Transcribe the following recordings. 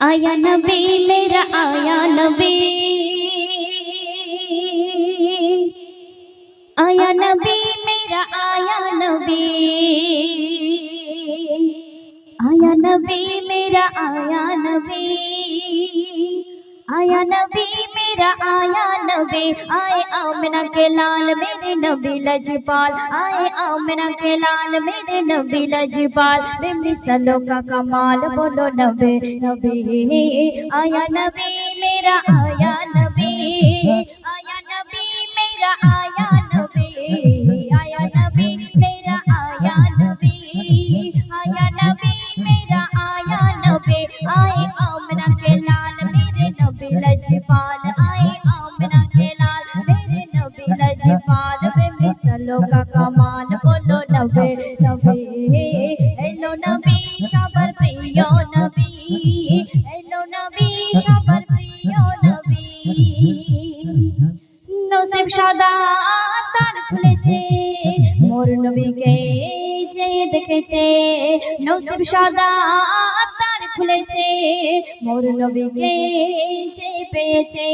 आया नबी मेरा आया नबी आया नबी मेरा आया नबी आया नबी मेरा आया नबी आया नबी मेरा आया नबी, आए आमना के लाल मेरे नबी लजपाल, आए आमना के लाल मेरे नबी लजपाल। बेमिसलों का कमाल बोलो नबी नबी, आया नबी, मेरा आया नबी आया नबी, मेरा आया नबी आया नबी, मेरा आया नबी आया नबी, मेरा आया नबी, आए आमना के लाल मेरे नबी लजपाल। আসলো কামাল বলো নবে নবে, এলো নবী, সবার প্রিয় নবী, এলো নবী, সবার প্রিয় নবী। নসিব সাদা তার খুলেছে, মোর নবীকে যে দেখেছে, নসিব সাদা খুলেছে, মোর নবীকে যে পেয়েছে,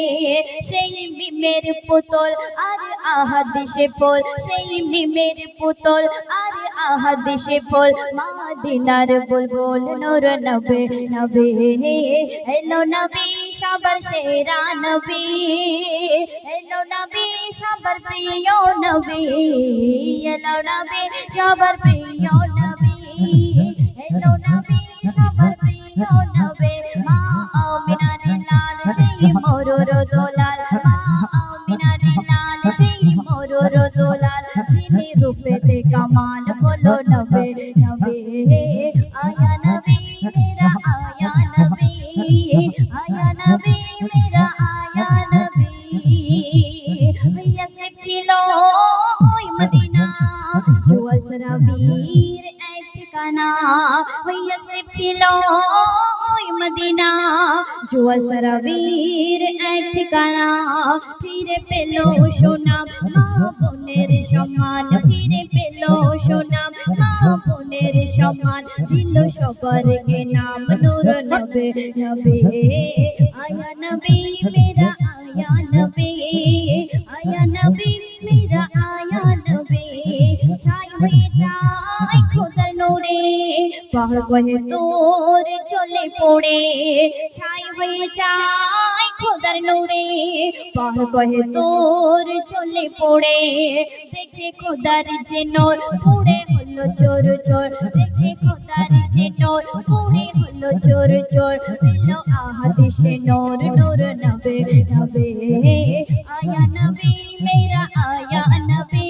সেই মিমের পুতল আর আহাদিসে ফল, সেই মিমের পুতল আর আহাদিসে ফল। মাদিনার বুলবুল নূর নবে নবে, এলো নবী সবার সেরা নবী, এলো নবী সবার প্রিয় নবী, এলো নবী সবার প্রিয় নবী, এলো নবী নবী মা আমিনার লাল সেই মরুর দোলাল মা আমিনার লাল সেই মরুর দোলাল যিনি রূপেতে কামাল বলো নবে নবে জুয়াসরাবীর এক ঠিকানা ফিরে পেল সোনাম মা বোনের সমান ফিরে পেল সোনাম মা বোনের সমান দিল সবার কে নাম, নূর নবে নবে। আয়া নবী নবী আয়া নবী মেরা আয়া নবী ছাই হয়ে যায় খোদার নোরে পাহাড় কহে তোর চলে পড়ে ছাই হয়ে যায় খোদার নোরে পাহাড় কহে তোর চলে পড়ে দেখে খোদার যে নোর হলো চোর চোর, দেখে খোদার যে নোর। পুড়ে হলো চোর চোর, পেল আহাদিসে নোর নোর নবে নবে। আয়া নবী, মেরা আয়া নবী।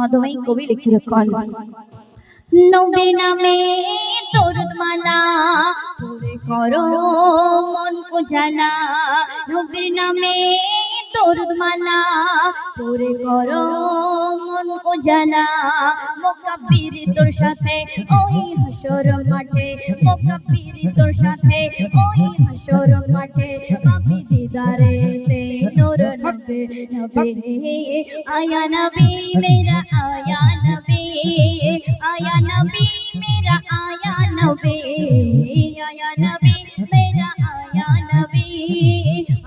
শেষ কথা মাধ্যমে কবি লিখছে রেকর্ড নবী নামে তরুদ করো মন উজালা। নবীর নামে তরুদ পরে করো মন উজালা। মোকাব্বির তোর সাথে, ওই হাসর মাঠে। মোকাব্বির তোর সাথে, ওই হাসর মাঠে। দিদারে नबे नबे। आया नबी मेरा, आया नबे। आया नबी मेरा, आया नबे। आया नबी मेरा, आया नबे।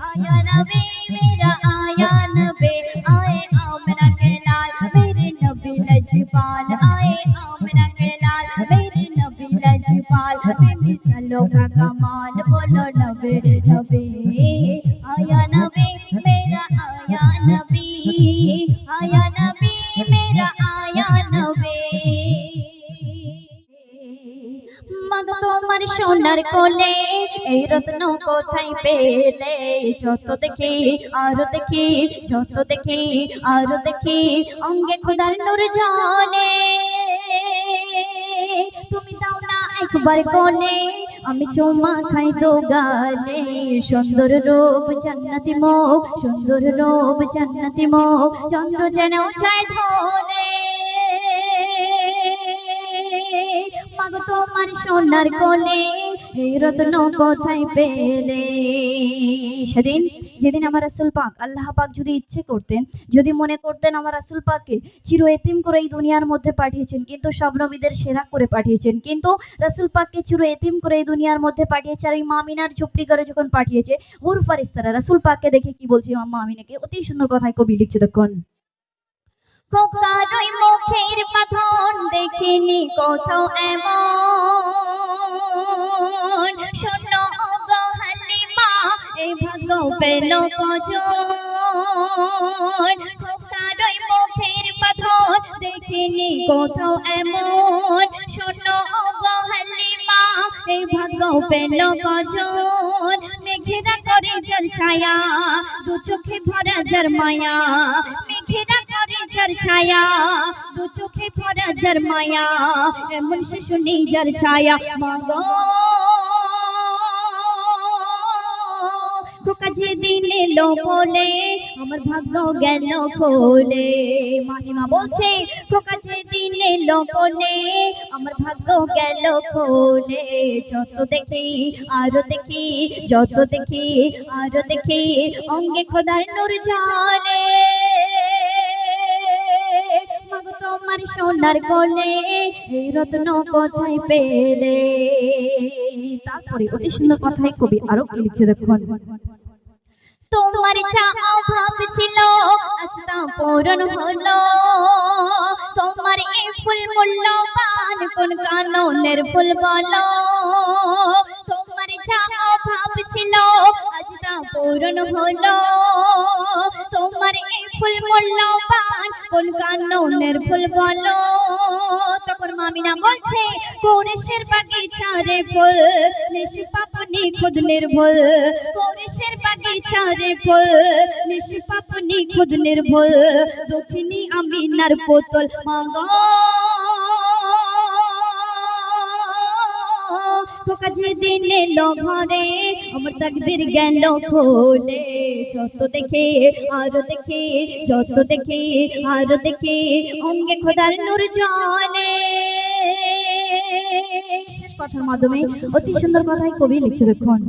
आया नबी मेरा, आया नबे। आए आमना के लाल, मेरे नबी लजपाल आए आमना के लाल, मेरे नबी लजपाल मिसलों का कमाल। মাগ তোমার সোনার কোলে, এই রত্ন কোথায় পেলে? যত দেখি, আরও দেখি, যত দেখি, আরও দেখি, অঙ্গে খোদার নূর জলে। তুমি দাও না একবার কোলে, আমি চুমা খাই তো গালে। সুন্দর রূপ জান্নাতি মুখ সুন্দর রূপ জান্নাতি মুখ চন্দ্র যেন চায় ঢোলে। মাগো তোমার সোনার কোলে রত্ন কোথায় পেলে? সেদিন, যেদিন আমার রাসুল পাক, আল্লাহ পাক যদি ইচ্ছে করতেন, যদি মনে করতেন আমার রাসুল পাককে চির এতিম করে এই দুনিয়ার মধ্যে পাঠিয়েছেন, কিন্তু সব নবীদের সেরা করে পাঠিয়েছেন, কিন্তু রাসুল পাককে চির এতিম করে এই দুনিয়ার মধ্যে পাঠিয়েছে আর এই মামিনার ঝুপড়ি করে যখন পাঠিয়েছে, হুর ফারিস্তারা রাসুল পাককে দেখে কি বলছে? মাম্মা আমিনাকে অতি সুন্দর কথায় কবি লিখছে দেখুন খোকারই মুখের পাথন দেখিনি কোথাও এমন। শোনো গো হালিমা এই ভাগ্য পেল কজন। খোকারই মুখের পাথর দেখিনি কোথাও এমন। শোনো গো হালিমা এই ভাগ্য পেল কজন। মেঘেরা করে যার ছায়া, দু চোখে ভরা যার মায়া মেঘেরা করে যার ছায়া, দু চোখে আমার ভাগ্য গেল খোলে মাহিমা বলছে, খোকা যে দিন আমার ভাগ্য গেল খোলে যত দেখি, আরও দেখি, যত দেখি, আরও দেখি, অঙ্গে খোদার নূর জালে তোমার সোনার কোলে এই রত্ন কোথায় পেলে? তারপরে অতি সুন্দর কথাই কবি আরও কি লিখছে, দেখুন। তোমার যা অভাব ছিল, আজ তা পূরণ হলো। তোমার এই ফুল মূল্যবান কোন কাননের ফুল বলো। পূরণ হলো। তোমার এই ফুল মূল্যবান ফুল বলো। তখন মামিনা বলছে কোরেশের বাগিচারে ফুল নিষ্পাপনি খুদ নির্ভুল। কোরেশের বাগিচারে ফুল নিষ্পাপনি খুদ নির্ভুল। দক্ষিণী আমিনার পোতল মাগো খোকা যে দিন এলো ঘরে আমার তাকদির গেল খোলে। যত দেখে, আরও দেখে, যত দেখে, আরও দেখে, অঙ্গে খোদার নূর শেষ কথার মাধ্যমে অতি সুন্দর কথাই কবি লিখছে, দেখুন।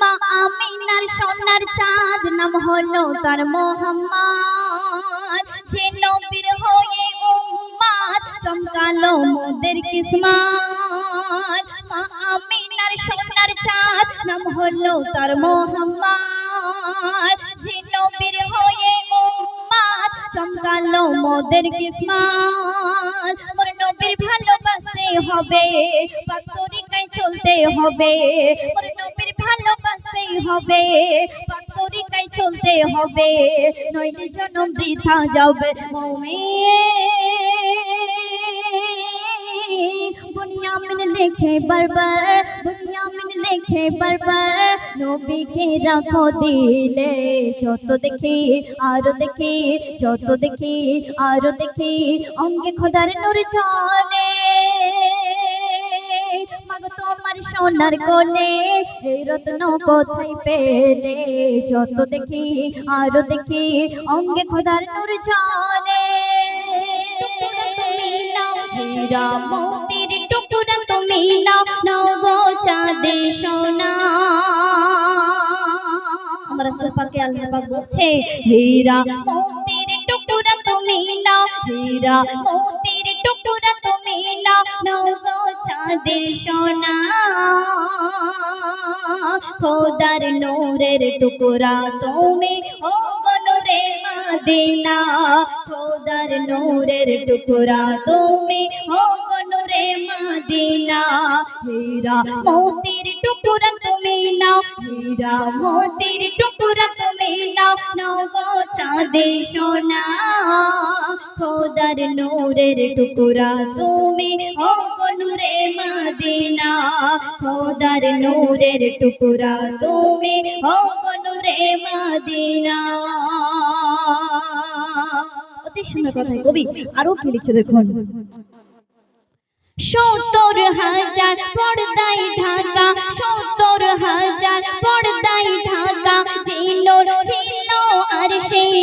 মা আমিনার সোনার চাঁদ, নাম হলো তার মোহাম্মদ। যে নবীর উম্মাদ চমকালো মোদের কিসমত। মা আমিনার সোনার চাঁদ, নাম হলো তার মোহাম্মদ। যে নবীর হয়ে উম্মাদ, চমকালো মোদের কিসমত। মোর নবীর ভালোবাসতে হবে পাক তরিকায় চলতে হবে। মোর নবীর ভালোবাসতে হবে পাক তরিকায় চলতে হবে। নইলে জনম বৃথা যাবে, মৌমিন। বুনিয়ামিন লেখে বারবার বুনিয়ামিন লেখে বারবার, নবীকে রাখো দিলে। যত দেখি, আরও দেখি, যত দেখি, আরও দেখি, অঙ্গে খোদার নূর মাগো তোমার সোনার কোলে এই রত্ন কোথায় পেলে? যত দেখি, আরও দেখি, অঙ্গে খোদার নূর তুমি হীরা মোতির টুকরা তুমি নাও নাও গো চাঁদে সোনা। আমরা সুপাকে আল্লাহ পাক বলছে হীরা মোতির টুকরা তুমি নাও হীরা মোতির টুকরা তুমি নাও নাও গো চাঁদের সোনা। খোদার নূরের টুকরা তুমি, ও মদিনা, খোদার নূরের টুকরা তুমি ও নূরে মদিনা। হীরা মোতির টুকরা তুমি নাও, হীরা মোতির টুকরা তুমি নাও নাও গো চাঁদে সোনা। খোদার নূরের টুকরা তুমি ও নূরে মদিনা। খোদার নূরের টুকরা তুমি ও নূরে মদিনা। অতি সুন্দর কথা। কবি আরও কি লিখছে দেখুন? সত্তর হাজার পর্দায় ঢাকা, সত্তর হাজার পর্দায় ঢাকা জিনোর ছিল আর সেই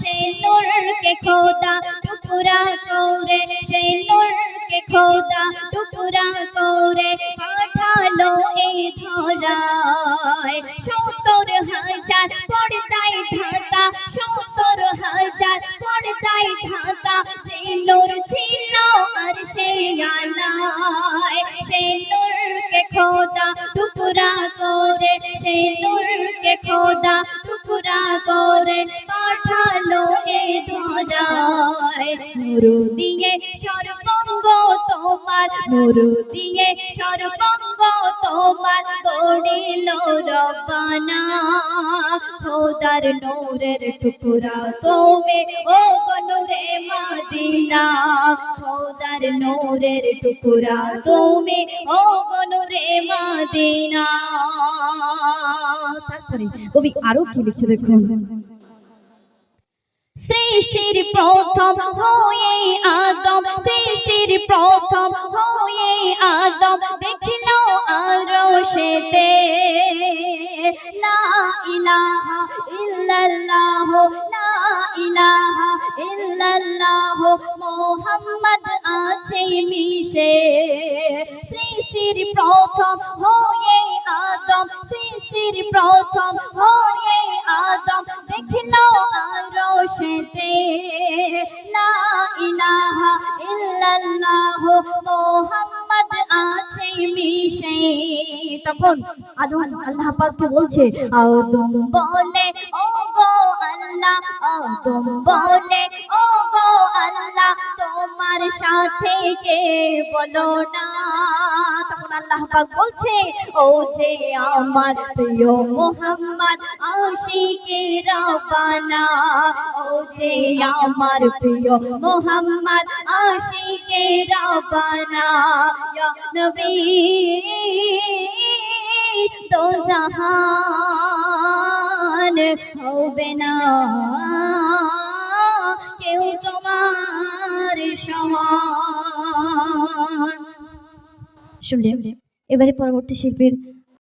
সেই নূরকে খোদা টুকরা করে খোদা টুকরা করে পাঠালো এই ধরায়। সত্তর হাজার পর্দায় ঢাকা, সত্তর হাজার পর্দায় ঢাকা। যে নূর ছিল আর সেই আলায় সেই নূরকে খোদা টুকরা করে সেই নূরকে খোদা টুকরা করে। পাঠালো এই ধরায়। দিয়ে সর্বঙ্গ তোমার নূর দিয়ে সর্বঙ্গ তোমার রব্বানা খোদার নূরের টুকরা তুমি, ও গনুরে মাদিনা। খোদার নূরের টুকরা তুমি, ও গনুরে মাদিনা। তারপরে কবি আরও কি লিখছে দেখুন? সৃষ্টির প্রথম হয়ে আদম সৃষ্টির প্রথম হয়ে আদম দেখিল আরও সেতে। লা ইলাহা ইল্লাল্লাহ ইলাহা ইল্লাল্লাহ মোহাম্মদ আছে মিশে। সৃষ্টির প্রথম হয়ে আদম, সৃষ্টির প্রথম হয়ে আদম। দেখিল আরও সেতে। লা ইলাহা ইল্লাল্লাহ মোহাম্মদ আছে মিশে। তখন আদম আল্লাহ পাককে বলছে, আদম বলে, ও গো আল্লাহ আদম বলে ও গো আল্লাহ, তোমার সাথে কে বলো না? তখন আল্লাহ পাক বলছে, ও যে আমার প্রিয় মোহাম্মদ, আশিকে রবানা ও যে আমার প্রিয় মোহাম্মদ, আশিকে রবানা নবী, তো জাহান হবে না। কেউ তোমার সমান। শুনলে? এবারে পরবর্তী শিল্পীর